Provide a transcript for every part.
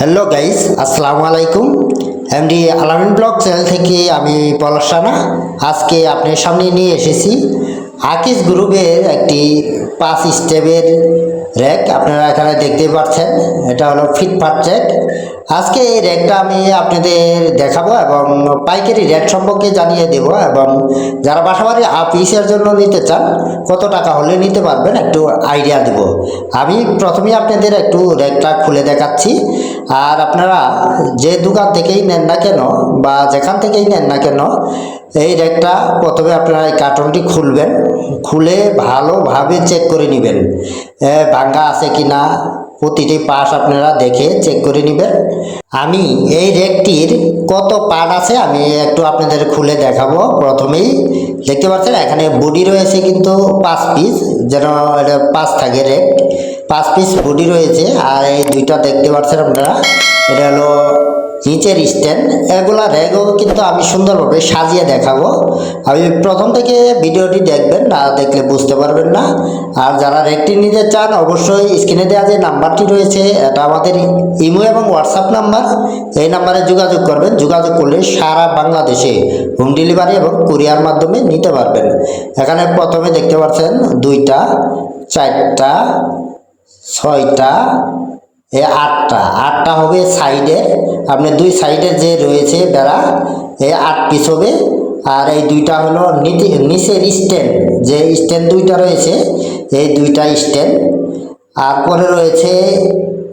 Hello guys আসসালামু আলাইকুম MD আলামিন ব্লগ চ্যানেল থেকে আমি পলাশানা আজকে আপনার সামনে নিয়ে এসেছি আকিস গ্রুপের একটি পাঁচ স্টেপের র্যাক। আপনারা এখানে দেখতে পাচ্ছেন, এটা হলো ফিটফাট র্যাক। আজকে এই র্যাকটা আমি আপনাদের দেখাবো এবং পাইকারি রেট সম্পর্কে জানিয়ে দেব এবং যারা বাসাবাড়ি পিসের জন্য নিতে চান, কত টাকা হলে নিতে পারবেন একটু আইডিয়া দেব। আমি প্রথমেই আপনাদের একটু র্যাকটা খুলে দেখাচ্ছি। আর আপনারা যে দোকান থেকেই নেন না কেন বা যেখান থেকেই নেন না কেন, এই র্যাকটা প্রথমে আপনারা এই কার্টনটি খুলবেন, খুলে ভালোভাবে চেক করে নেবেন। ভাঙ্গা আছে কি না প্রতিটি পাশ আপনারা দেখে চেক করে নেবেন। আমি এই র্যাকটির কত পার্ট আছে আমি একটু আপনাদের খুলে দেখাবো। প্রথমেই দেখতে পাচ্ছেন এখানে বডি রয়েছে কিন্তু পাঁচ পিস যেন এটা পাঁচ থাকে র্যাক পাঁচ পিস বডি রয়েছে, আর এই দুইটা দেখতে পাচ্ছেন আপনারা, এটা হলো নিচের স্ট্যান্ড এগুলা র্যাগও কিন্তু আমি সুন্দরভাবে সাজিয়ে দেখাবো। আমি প্রথম থেকে ভিডিওটি দেখবেন, না দেখলে বুঝতে পারবেন না। আর যারা র্যাকটি নিতে চান, অবশ্যই স্ক্রিনে দেওয়া যে নাম্বারটি রয়েছে, এটা আমাদের ইমো এবং হোয়াটসঅ্যাপ নাম্বার। এই নাম্বারে যোগাযোগ করবেন, যোগাযোগ করলে সারা বাংলাদেশে হোম ডেলিভারি এবং কুরিয়ার মাধ্যমে নিতে পারবেন। এখানে প্রথমে দেখতে পাচ্ছেন, দুইটা, চারটা ছয়টা, এ আটটা। আটটা হবে সাইডে। আপনি দুই সাইডে যে রয়েছে বেড়া, এ আট পিস হবে। আর এই দুইটা হলো নিচে, নিচের স্ট্যান্ড। যে স্ট্যান্ড দুইটা রয়েছে, এই দুইটা স্ট্যান্ড। আর পরে রয়েছে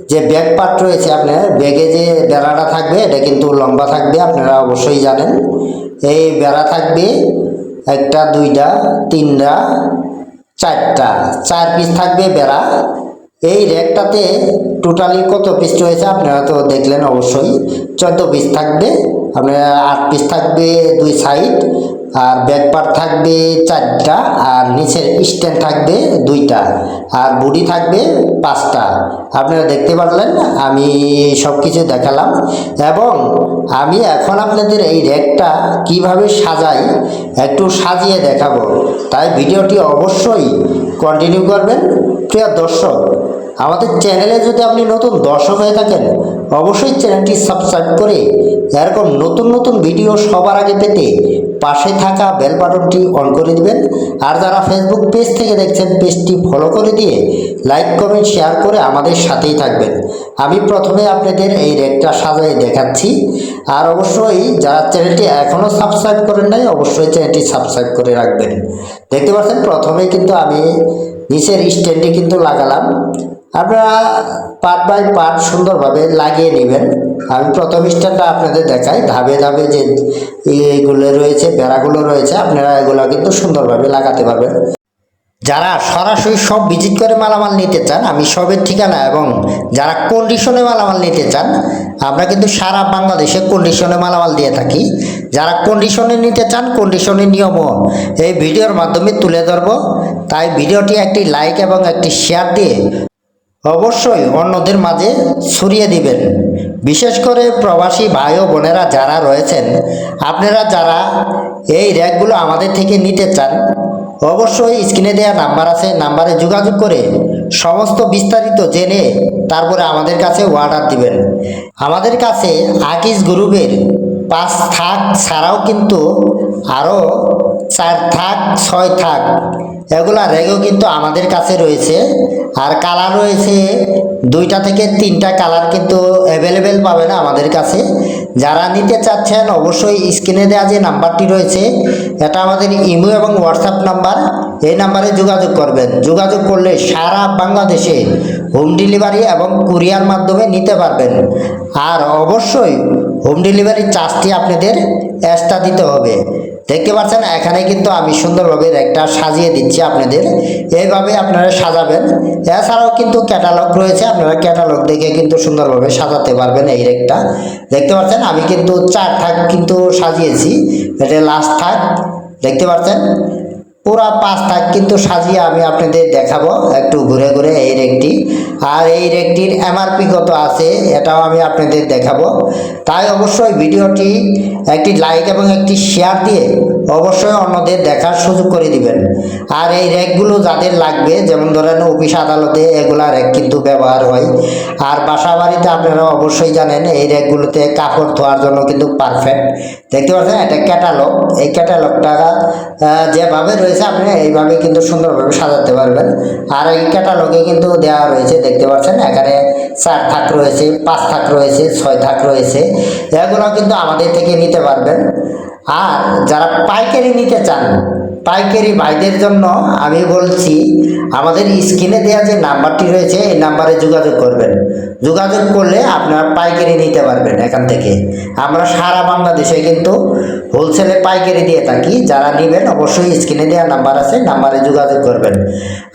যে ব্যাগ পার্ট রয়েছে আপনার, ব্যাগে যে বেড়াটা থাকবে, এটা কিন্তু লম্বা থাকবে, আপনারা অবশ্যই জানেন। এই বেড়া থাকবে একটা, দুইটা, তিনটা, চারটা। চার পিস থাকবে বেড়া। এই র্যাকটাতে টোটালি কত পিস রয়েছে আপনারা তো দেখলেন অবশ্যই। চোদ্দ পিস থাকবে, আপনার আট পিস থাকবে দুই সাইড আর ব্যাক পার্ট থাকবে চারটা, আর নিচের স্ট্যান্ড থাকবে দুইটা, আর বডি থাকবে পাঁচটা। আপনারা দেখতে পারলেন, আমি সব কিছু দেখালাম। এবং আমি এখন আপনাদের এই র্যাকটা কীভাবে সাজাই একটু সাজিয়ে দেখাবো। তাই ভিডিওটি অবশ্যই কন্টিনিউ করবেন। প্রিয় দর্শক, আমাদের চ্যানেলে যদি আপনি নতুন দর্শক হয়ে থাকেন, অবশ্যই চ্যানেলটি সাবস্ক্রাইব করে এরকম নতুন নতুন ভিডিও সবার আগে পেতে পাশে থাকা বেল বাটনটি অন করে দিবেন। আর যারা ফেসবুক পেজ থেকে দেখছেন পেজটি ফলো করে দিয়ে লাইক কমেন্ট শেয়ার করে আমাদের সাথেই থাকবেন। আমি প্রথমে আপনাদের এই রেকটা সাজাই দেখাচ্ছি। আর অবশ্যই যারা চ্যানেলটি এখনও সাবস্ক্রাইব করেন নাই, অবশ্যই চ্যানেলটি সাবস্ক্রাইব করে রাখবেন। দেখতে পাচ্ছেন, প্রথমে কিন্তু আমি নিচের স্ট্যান্ডে কিন্তু লাগালাম। আপনারা পার্ট বাই পার্ট সুন্দরভাবে লাগিয়ে নেবেন। আমি প্রথম স্টারটা আপনাদের দেখাই। ধাপে ধাপে যে এইগুলো রয়েছে, বেড়াগুলো রয়েছে, আপনারা এগুলো কিন্তু সুন্দরভাবে লাগাতে পারবেন। যারা সরাসরি সব ভিজিট করে মালামাল নিতে চান, আমি সবের ঠিকানা এবং যারা কন্ডিশনে মালামাল নিতে চান, আমরা কিন্তু সারা বাংলাদেশে কন্ডিশনে মালামাল দিয়ে থাকি। যারা কন্ডিশনে নিতে চান কন্ডিশনের নিয়মও এই ভিডিওর মাধ্যমে তুলে ধরবো। তাই ভিডিওটি একটি লাইক এবং একটি শেয়ার দিয়ে অবশ্যই অন্যদের মাঝে ছড়িয়ে দিবেন। বিশেষ করে প্রবাসী ভাই ও বোনেরা যারা রয়েছেন, আপনারা যারা এই র্যাকগুলো আমাদের থেকে নিতে চান, অবশ্যই স্ক্রিনে দেওয়া নাম্বার আছে, নাম্বারে যোগাযোগ করে সমস্ত বিস্তারিত জেনে তারপরে আমাদের কাছে অর্ডার দিবেন। আমাদের কাছে আকিস গ্রুপের পাঁচ থাক ছাড়াও কিন্তু আরও চার থাক, ছয় থাক এগুলা রেগও কিন্তু আমাদের কাছে রয়েছে। আর কালার রয়েছে, দুইটা থেকে তিনটা কালার কিন্তু অ্যাভেলেবেল পাবেন আমাদের কাছে। যারা নিতে চাচ্ছেন, অবশ্যই স্ক্রিনে দেওয়া যে নাম্বারটি রয়েছে, এটা আমাদের ইমো এবং হোয়াটসঅ্যাপ নাম্বার। এই নাম্বারে যোগাযোগ করবেন। যোগাযোগ করলে সারা বাংলাদেশে হোম ডেলিভারি এবং কুরিয়ার মাধ্যমে নিতে পারবেন। আর অবশ্যই হোম ডেলিভারি চার্জটি আপনাদের এক্সট্রা দিতে হবে। দেখতে পাচ্ছেন, এখানে কিন্তু আমি সুন্দরভাবে একটা সাজিয়ে দিচ্ছি আপনাদের। এইভাবে আপনারা সাজাবেন। এছাড়াও কিন্তু ক্যাটালগ রয়েছে, আপনারা ক্যাটালগ দেখে কিন্তু সুন্দরভাবে সাজাতে পারবেন এই রেকটা। দেখতে পাচ্ছেন, আমি কিন্তু চার থাক কিন্তু সাজিয়েছি, এটা লাস্ট থাক। দেখতে পাচ্ছেন পুরা পাঁচ কিন্তু সাজিয়ে আমি আপনাদের দেখাবো, একটু ঘুরে ঘুরে এই রেকটি। আর এই রেকটির এমআরপি কত আছে, এটাও আমি আপনাদের দেখাবো। তাই অবশ্যই ভিডিওটি একটি লাইক এবং একটি শেয়ার দিয়ে অবশ্যই অন্যদের দেখার সুযোগ করে দিবেন। আর এই র্যাকগুলো যাদের লাগবে, যেমন ধরেন অফিস আদালতে এগুলা র্যাক কিন্তু ব্যবহার হয়। আর বাসা বাড়িতে আপনারা অবশ্যই জানেন, এই র্যাকগুলোতে কাপড় ধোয়ার জন্য কিন্তু পারফেক্ট দেখতে পাচ্ছেন, এটা ক্যাটালগ এই ক্যাটালগটা যেভাবে রয়েছে আপনি এইভাবে কিন্তু সুন্দরভাবে সাজাতে পারবেন। আর এই ক্যাটালগে কিন্তু দেওয়া রয়েছে, দেখতে পাচ্ছেন, এখানে চার থাক রয়েছে, পাঁচ থাক রয়েছে, ছয় থাক রয়েছে, এগুলো কিন্তু আমাদের থেকে নিতে পারবেন। আর যারা পাইকারি নিতে চান পাইকারি ভাইদের জন্য আমি বলছি, আমাদের স্ক্রিনে দেওয়া যে নাম্বারটি রয়েছে, এই নাম্বারে যোগাযোগ করবেন। যোগাযোগ করলে আপনারা পাইকারি নিতে পারবেন এখান থেকে। আমরা সারা বাংলাদেশে কিন্তু হোলসেলে পাইকারি দিয়ে থাকি। যারা নেবেন অবশ্যই স্ক্রিনে দেওয়া নাম্বার আছে, নাম্বারে যোগাযোগ করবেন।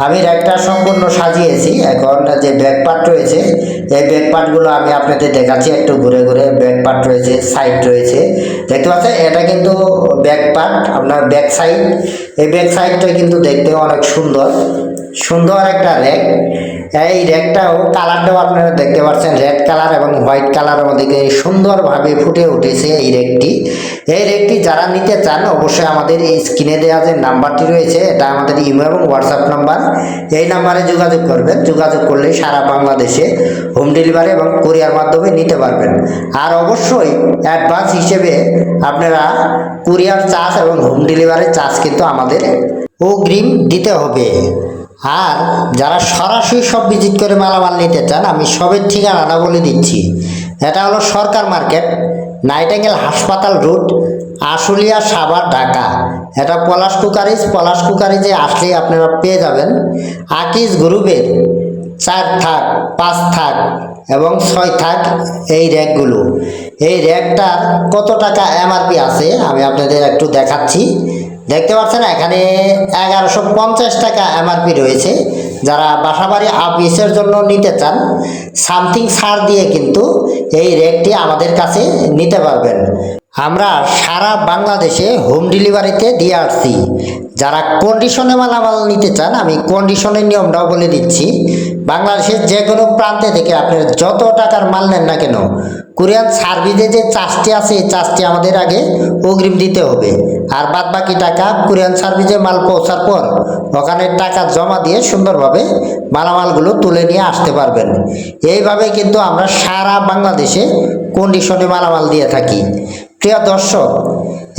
আমি র্যাকটা সম্পূর্ণ সাজিয়েছি। এখন যে ব্যাক পার্ট রয়েছে, এই ব্যাক পার্টগুলো আমি আপনাদের দেখাচ্ছি। একটু ঘুরে ঘুরে ব্যাক পার্ট রয়েছে সাইড রয়েছে। দেখতে পাচ্ছেন, এটা কিন্তু ব্যাক পার্ট আপনার ব্যাক সাইড এই ব্যাক সাইডটা কিন্তু দেখতে অনেক সুন্দর। সুন্দর একটা র্যাক এই র্যাকটাও কালারটাও আপনারা দেখতে পাচ্ছেন, রেড কালার এবং হোয়াইট কালার আমাদেরকে সুন্দরভাবে ফুটে উঠেছে এই র্যাকটি এই র্যাকটি যারা নিতে চান, অবশ্যই আমাদের এই স্ক্রিনে দেওয়া যে নাম্বারটি রয়েছে, এটা আমাদের ইমেল এবং হোয়াটসঅ্যাপ নাম্বার। এই নাম্বারে যোগাযোগ করবেন, যোগাযোগ করলে সারা বাংলাদেশে হোম ডেলিভারি এবং কুরিয়ার মাধ্যমে নিতে পারবেন। আর অবশ্যই অ্যাডভান্স হিসেবে আপনারা কুরিয়ার চার্জ এবং হোম ডেলিভারি চার্জ কিন্তু আমাদের অগ্রিম দিতে হবে। আর যারা সরাসরি সব ভিজিট করে মালামাল নিতে চান, আমি সবের ঠিকানাটা বলে দিচ্ছি। এটা হলো সরকার মার্কেট, নাইটেঙ্গেল হাসপাতাল রুট আশুলিয়া সাভার ঢাকা। এটা পলাশ কুকারিজ, পলাশ কুকারিজে আসলেই আপনারা পেয়ে যাবেন। আকিজ গ্রুপের চার থাক, পাঁচ থাক এবং ছয় থাক এই র্যাকগুলো। এই র্যাকটার কত টাকা এমআরপি আছে, আমি আপনাদের একটু দেখাচ্ছি। দেখতে পাচ্ছেন, এখানে এগারোশো পঞ্চাশ টাকা এমআরপি রয়েছে। যারা বাসাবাড়ি আপিসের জন্য নিতে চান সামথিং সার দিয়ে কিন্তু এই রেটটি আমাদের কাছে নিতে পারবেন। আমরা সারা বাংলাদেশে হোম ডেলিভারিতে দিয়ে আসছি। যারা কন্ডিশনে মালামাল নিতে চান, আমি কন্ডিশনের নিয়মটাও বলে দিচ্ছি। বাংলাদেশের যে কোনো প্রান্তে থেকে আপনার যত টাকার মাল নেন না কেন, কোরিয়ান সার্ভিসে যে চার্জটি আছে, এই চার্জটি আমাদের আগে অগ্রিম দিতে হবে। আর বাদ বাকি টাকা কোরিয়ান সার্ভিসে মাল পৌঁছার পর, ওখানে টাকা জমা দিয়ে সুন্দরভাবে মালামালগুলো তুলে নিয়ে আসতে পারবেন। এইভাবে কিন্তু আমরা সারা বাংলাদেশে কন্ডিশনে মালামাল দিয়ে থাকি। প্রিয় দর্শক,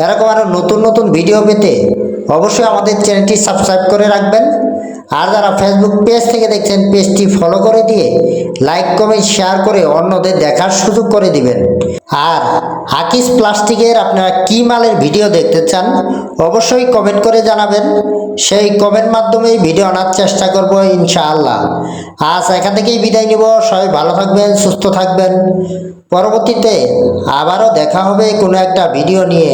এরকম আরও নতুন নতুন ভিডিও পেতে অবশ্যই আমাদের চ্যানেলটি সাবস্ক্রাইব করে রাখবেন। আর যারা ফেসবুক পেজ থেকে দেখছেন পেজটি ফলো করে দিয়ে লাইক কমেন্ট শেয়ার করে অন্যদের দেখার সুযোগ করে দিবেন। আর হাকিস প্লাস্টিকের আপনারা কী মালের ভিডিও দেখতে চান, অবশ্যই কমেন্ট করে জানাবেন। সেই কমেন্ট মাধ্যমেই ভিডিও আনার চেষ্টা করব ইনশাআল্লাহ। আজ এখান থেকেই বিদায় নিব। সবাই ভালো থাকবেন, সুস্থ থাকবেন। পরবর্তীতে আবারও দেখা হবে কোনো একটা ভিডিও নিয়ে।